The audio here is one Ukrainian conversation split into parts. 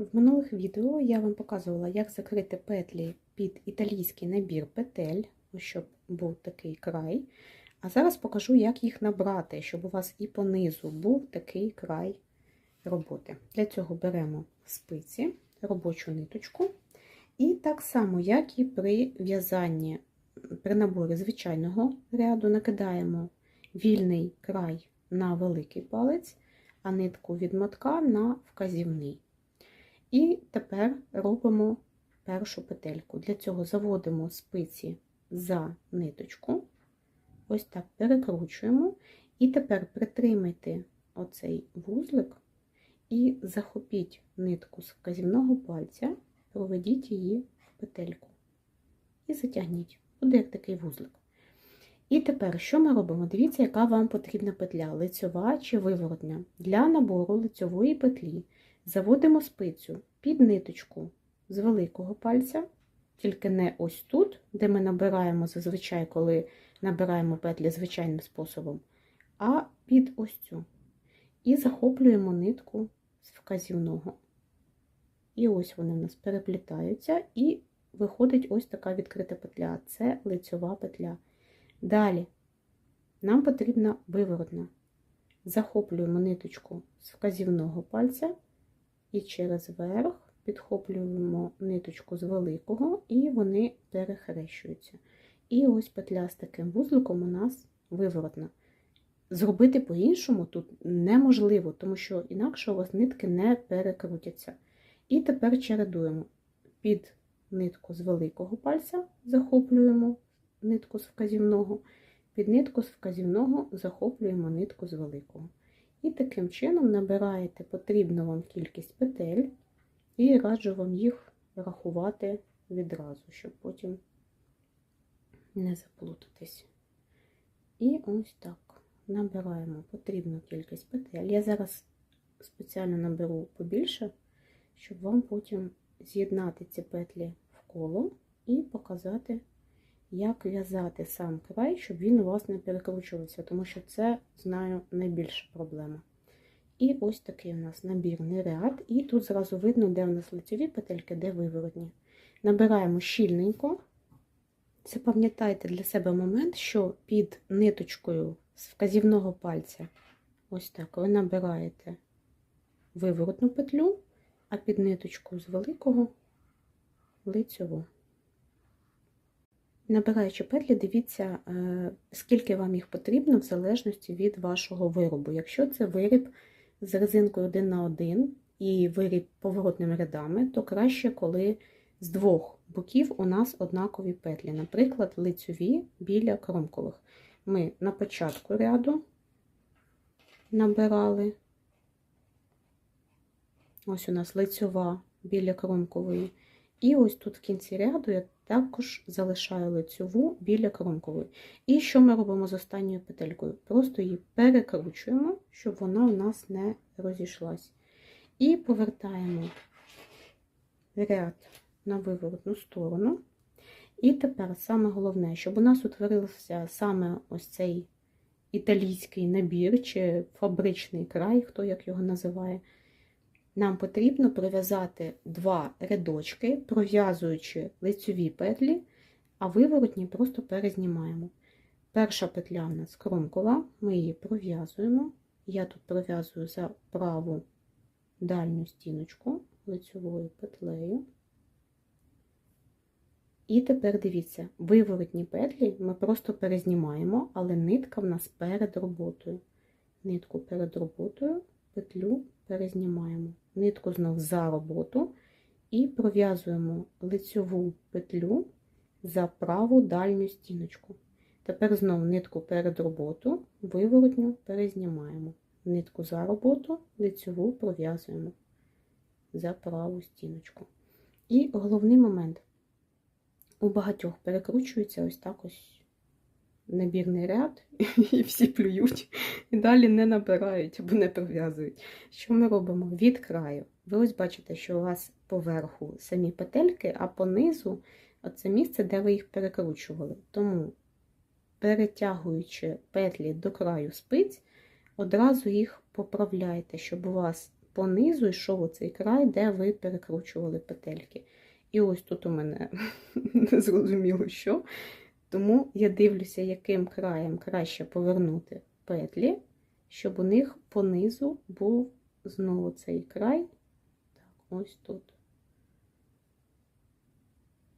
В минулих відео я вам показувала, як закрити петлі під італійський набір петель, щоб був такий край. А зараз покажу, як їх набрати, щоб у вас і по низу був такий край роботи. Для цього беремо спиці, робочу ниточку. І так само, як і при в'язанні, при наборі звичайного ряду, накидаємо вільний край на великий палець, а нитку від мотка на вказівний. І тепер робимо першу петельку. Для цього заводимо спиці за ниточку, ось так перекручуємо. І тепер притримайте оцей вузлик і захопіть нитку з вказівного пальця, проведіть її в петельку. І затягніть. Буде як такий вузлик. І тепер, що ми робимо? Дивіться, яка вам потрібна петля, лицьова чи виворотня. Для набору лицьової петлі заводимо спицю під ниточку з великого пальця, тільки не ось тут, де ми набираємо зазвичай, коли набираємо петлі звичайним способом, а під ось цю. І захоплюємо нитку з вказівного. І ось вони в нас переплітаються, і виходить ось така відкрита петля. Це лицьова петля. Далі нам потрібна виворотна. Захоплюємо ниточку з вказівного пальця і через верх підхоплюємо ниточку з великого, і вони перехрещуються. І ось петля з таким вузликом у нас виворотна. Зробити по-іншому тут неможливо, тому що інакше у вас нитки не перекрутяться. І тепер чередуємо під нитку з великого пальця, захоплюємо нитку з вказівного, під нитку з вказівного захоплюємо нитку з великого. І таким чином набираєте потрібну вам кількість петель, і раджу вам їх рахувати відразу, щоб потім не заплутатись. І ось так набираємо потрібну кількість петель. Я зараз спеціально наберу побільше, щоб вам потім з'єднати ці петлі в коло і показати, як в'язати сам край, щоб він у вас не перекручувався, тому що це, знаю, найбільша проблема. І ось такий у нас набірний ряд, і тут зразу видно, де у нас лицеві петельки, де виворотні. Набираємо щільненько. Запам'ятайте для себе момент, що під ниточкою з вказівного пальця, ось так, ви набираєте виворотну петлю, а під ниточку з великого лицьову. Набираючи петлі, дивіться, скільки вам їх потрібно, в залежності від вашого виробу. Якщо це виріб з резинкою 1 на 1 і виріб поворотними рядами, то краще, коли з двох боків у нас однакові петлі, наприклад, лицьові біля кромкових. Ми на початку ряду набирали, ось у нас лицьова біля кромкової. І ось тут в кінці ряду я також залишаю лицьову біля кромкової. І що ми робимо з останньою петелькою? Просто її перекручуємо, щоб вона у нас не розійшлась. І повертаємо ряд на виворотну сторону. І тепер саме головне, щоб у нас утворився саме ось цей італійський набір чи фабричний край, хто як його називає. Нам потрібно пров'язати два рядочки, пров'язуючи лицьові петлі, а виворотні просто перезнімаємо. Перша петля у нас кромкова, ми її пров'язуємо. Я тут пров'язую за праву дальню стіночку лицьовою петлею. І тепер дивіться, виворотні петлі ми просто перезнімаємо, але нитка в нас перед роботою. Нитку перед роботою, петлю перезнімаємо. Нитку знов за роботу і пров'язуємо лицьову петлю за праву дальню стіночку. Тепер знову нитку перед роботу, виворотню перезнімаємо. Нитку за роботу, лицьову пров'язуємо за праву стіночку. І головний момент. У багатьох перекручується ось так ось набірний ряд, і всі плюють, і далі не набирають або не пров'язують. Що ми робимо? Від краю. Ви ось бачите, що у вас поверху самі петельки, а понизу це місце, де ви їх перекручували. Тому, перетягуючи петлі до краю спиць, одразу їх поправляйте, щоб у вас по низу йшов оцей край, де ви перекручували петельки. І ось тут у мене не зрозуміло що. Тому я дивлюся, яким краєм краще повернути петлі, щоб у них по низу був знову цей край. Так, ось тут.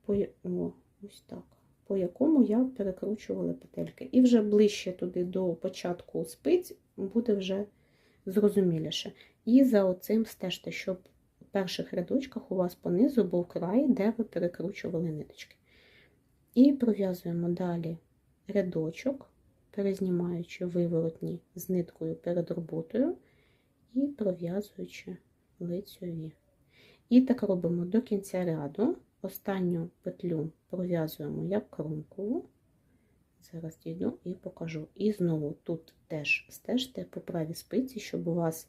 По, о, ось так. По якому я перекручувала петельки. І вже ближче туди до початку спиць буде вже зрозуміліше. І за оцим стежте, щоб у перших рядочках у вас понизу був край, де ви перекручували ниточки. І пров'язуємо далі рядочок, перезнімаючи виворотні з ниткою перед роботою і пров'язуючи лицьові. І так робимо до кінця ряду. Останню петлю пров'язуємо як кромкову. Зараз дійду і покажу. І знову тут теж стежте по правій спиці, щоб у вас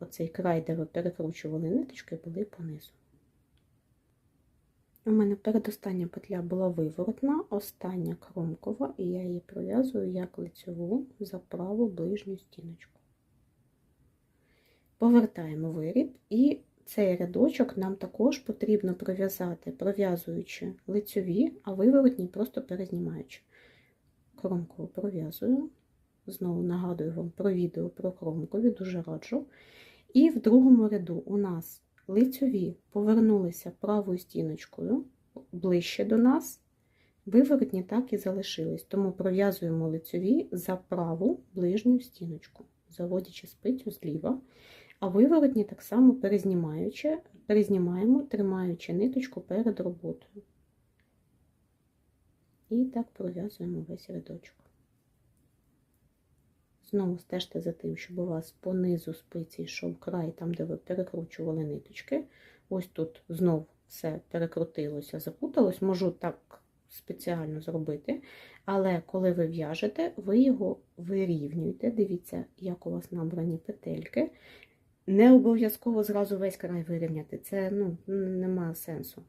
оцей край, де ви перекручували ниточки, були понизу. У мене передостання петля була виворотна, остання кромкова, і я її пров'язую як лицьову за праву ближню стіночку. Повертаємо виріб, і цей рядочок нам також потрібно пров'язати, пров'язуючи лицьові, а виворотні просто перезнімаючи. Кромкову пров'язую. Знову нагадую вам про відео про кромкові, дуже раджу. І в другому ряду у нас лицьові повернулися правою стіночкою ближче до нас. Виворотні так і залишились, тому пров'язуємо лицьові за праву ближню стіночку, заводячи спицю зліва, а виворотні так само перезнімаючи, перезнімаємо, тримаючи ниточку перед роботою. І так пров'язуємо весь рядочок. Знову стежте за тим, щоб у вас по низу спиці йшов край, там, де ви перекручували ниточки. Ось тут знов все перекрутилося, запуталось. Можу так спеціально зробити. Але коли ви в'яжете, ви його вирівнюєте. Дивіться, як у вас набрані петельки. Не обов'язково зразу весь край вирівняти. Це ну, немає сенсу.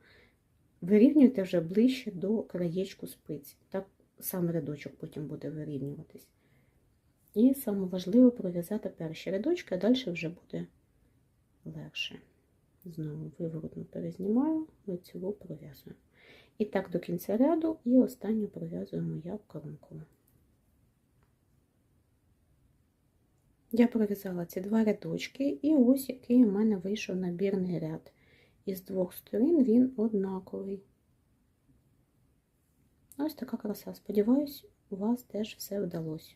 Вирівнюйте вже ближче до краєчку спиць. Так сам рядочок потім буде вирівнюватись. І саме важливо пров'язати перші рядочки, а далі вже буде легше. Знову виворотно перезнімаю, лицеву пров'язую. І так до кінця ряду, і останню пров'язуємо як коронкову. Я пров'язала ці два рядочки, і ось який у мене вийшов набірний ряд. Із двох сторін він однаковий. Ось така краса. Сподіваюсь, у вас теж все вдалося.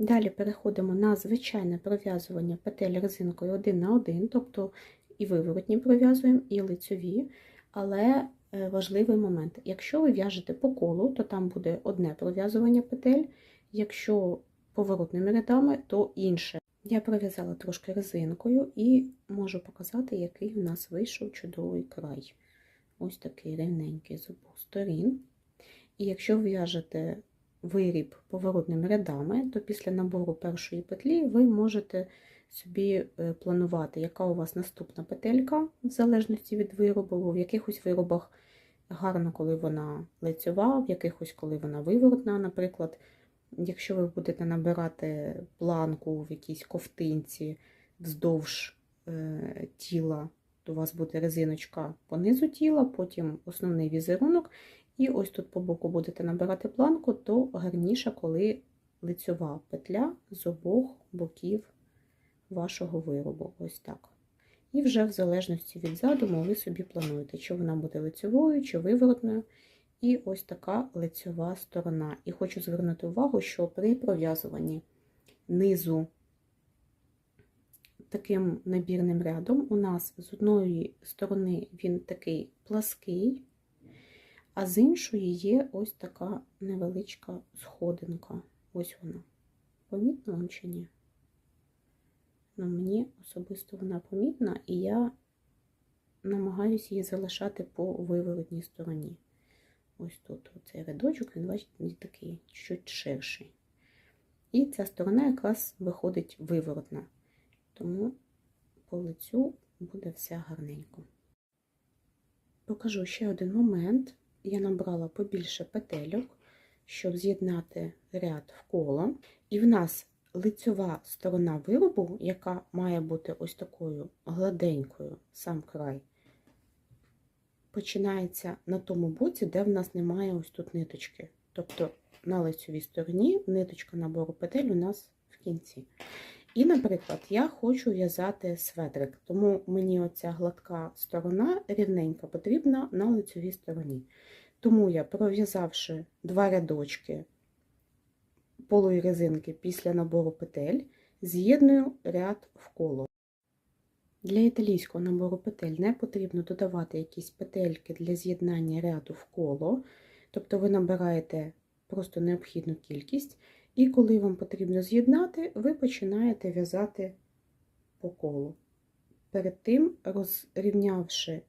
Далі переходимо на звичайне пров'язування петель резинкою один на один, тобто і виворотні пров'язуємо, і лицьові. Але важливий момент: якщо ви в'яжете по колу, то там буде одне пров'язування петель, якщо поворотними рядами, то інше. Я пров'язала трошки резинкою і можу показати, який у нас вийшов чудовий край. Ось такий рівненький з обох сторін. І якщо в'яжете виріб поворотними рядами, то після набору першої петлі ви можете собі планувати, яка у вас наступна петелька, в залежності від виробу. Бо в якихось виробах гарно, коли вона лицьова, в якихось, коли вона виворотна, наприклад. Якщо ви будете набирати планку в якійсь ковтинці вздовж е, тіла, то у вас буде резиночка по низу тіла, потім основний візерунок, і ось тут по боку будете набирати планку, то гарніше, коли лицьова петля з обох боків вашого виробу. Ось так. І вже в залежності від задуму ви собі плануєте, чи вона буде лицьовою, чи виворотною. І ось така лицьова сторона. І хочу звернути увагу, що при пров'язуванні низу таким набірним рядом у нас з одної сторони він такий плаский, а з іншої є ось така невеличка сходинка. Ось вона. Помітна вам чи ні? Ну, мені особисто вона помітна, і я намагаюся її залишати по виворотній стороні. Ось тут оцей рядочок, він, бачите, такий чуть ширший. І ця сторона якраз виходить виворотна, тому по лицю буде все гарненько. Покажу ще один момент. Я набрала побільше петельок, щоб з'єднати ряд в коло. І в нас лицьова сторона виробу, яка має бути ось такою гладенькою, сам край, починається на тому боці, де в нас немає ось тут ниточки. Тобто на лицьовій стороні ниточка набору петель у нас в кінці. І, наприклад, я хочу в'язати светрик, тому мені оця гладка сторона рівненька потрібна на лицьовій стороні. Тому я, пров'язавши два рядочки полої резинки після набору петель, з'єдную ряд в коло. Для італійського набору петель не потрібно додавати якісь петельки для з'єднання ряду в коло, тобто ви набираєте просто необхідну кількість, і коли вам потрібно з'єднати, ви починаєте в'язати по колу. Перед тим розрівнявши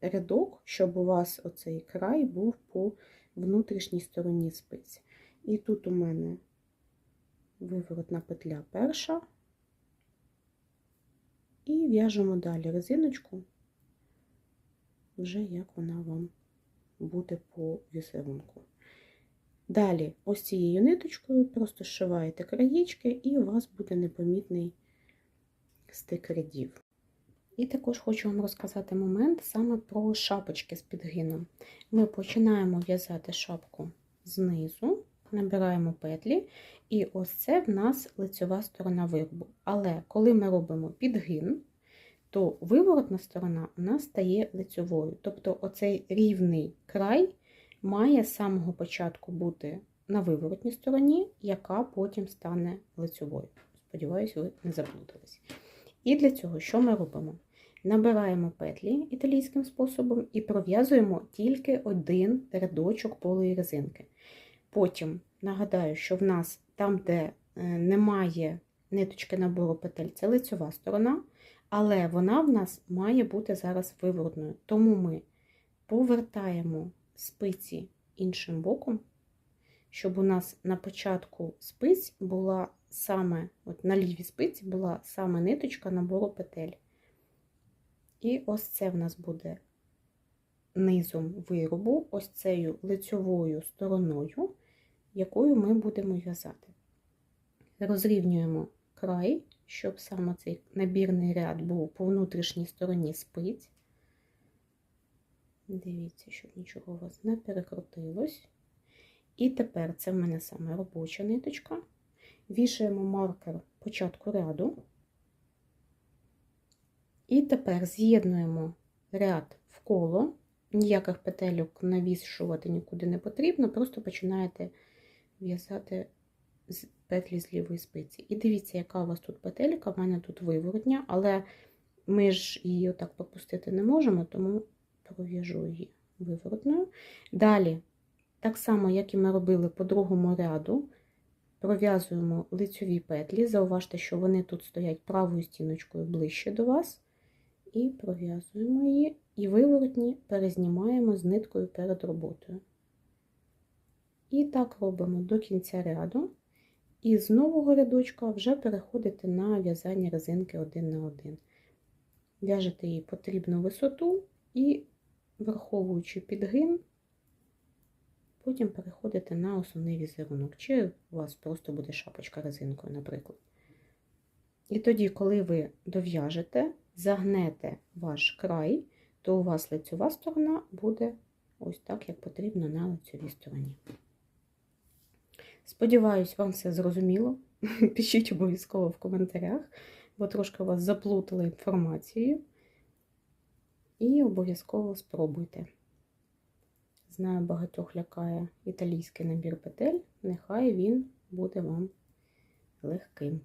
рядок, щоб у вас оцей край був по внутрішній стороні спиці. І тут у мене виворотна петля перша, і в'яжемо далі резиночку, вже як вона вам буде по візерунку. Далі, ось цією ниточкою просто зшиваєте краєчки, і у вас буде непомітний стик рядів. І також хочу вам розказати момент саме про шапочки з підгином. Ми починаємо в'язати шапку знизу, набираємо петлі, і ось це в нас лицьова сторона виробу. Але коли ми робимо підгин, то виворотна сторона у нас стає лицьовою. Тобто оцей рівний край має з самого початку бути на виворотній стороні, яка потім стане лицьовою. Сподіваюсь, ви не заплутались. І для цього що ми робимо? Набираємо петлі італійським способом і пров'язуємо тільки один рядочок полої резинки. Потім нагадаю, що в нас там, де е, немає ниточки набору петель, це лицьова сторона, але вона в нас має бути зараз виворотною. Тому ми повертаємо спиці іншим боком, щоб у нас на початку спиць була саме, от на лівій спиці була саме ниточка набору петель. І ось це в нас буде низом виробу, ось цією лицьовою стороною, якою ми будемо в'язати. Розрівнюємо край, щоб саме цей набірний ряд був по внутрішній стороні спиць. Дивіться, щоб нічого у вас не перекрутилось. І тепер це в мене саме робоча ниточка. Вішаємо маркер початку ряду. І тепер з'єднуємо ряд в коло, ніяких петельок навішувати нікуди не потрібно, просто починаєте в'язати петлі з лівої спиці. І дивіться, яка у вас тут петелька, в мене тут виворотня, але ми ж її отак пропустити не можемо, тому пров'яжу її виворотною. Далі, так само, як і ми робили по другому ряду, пров'язуємо лицьові петлі. Зауважте, що вони тут стоять правою стіночкою ближче до вас. І пров'язуємо її, і виворотні перезнімаємо з ниткою перед роботою. І так робимо до кінця ряду. І з нового рядочка вже переходите на в'язання резинки один на один. В'яжете її потрібну висоту і, враховуючи підгин, потім переходите на основний візерунок. Чи у вас просто буде шапочка резинкою, наприклад. І тоді, коли ви дов'яжете, загнете ваш край, то у вас лицьова сторона буде ось так, як потрібно на лицьовій стороні. Сподіваюсь, вам все зрозуміло. Пишіть обов'язково в коментарях, бо трошки вас заплутали інформацією. І обов'язково спробуйте. Знаю, багатьох лякає італійський набір петель, нехай він буде вам легким.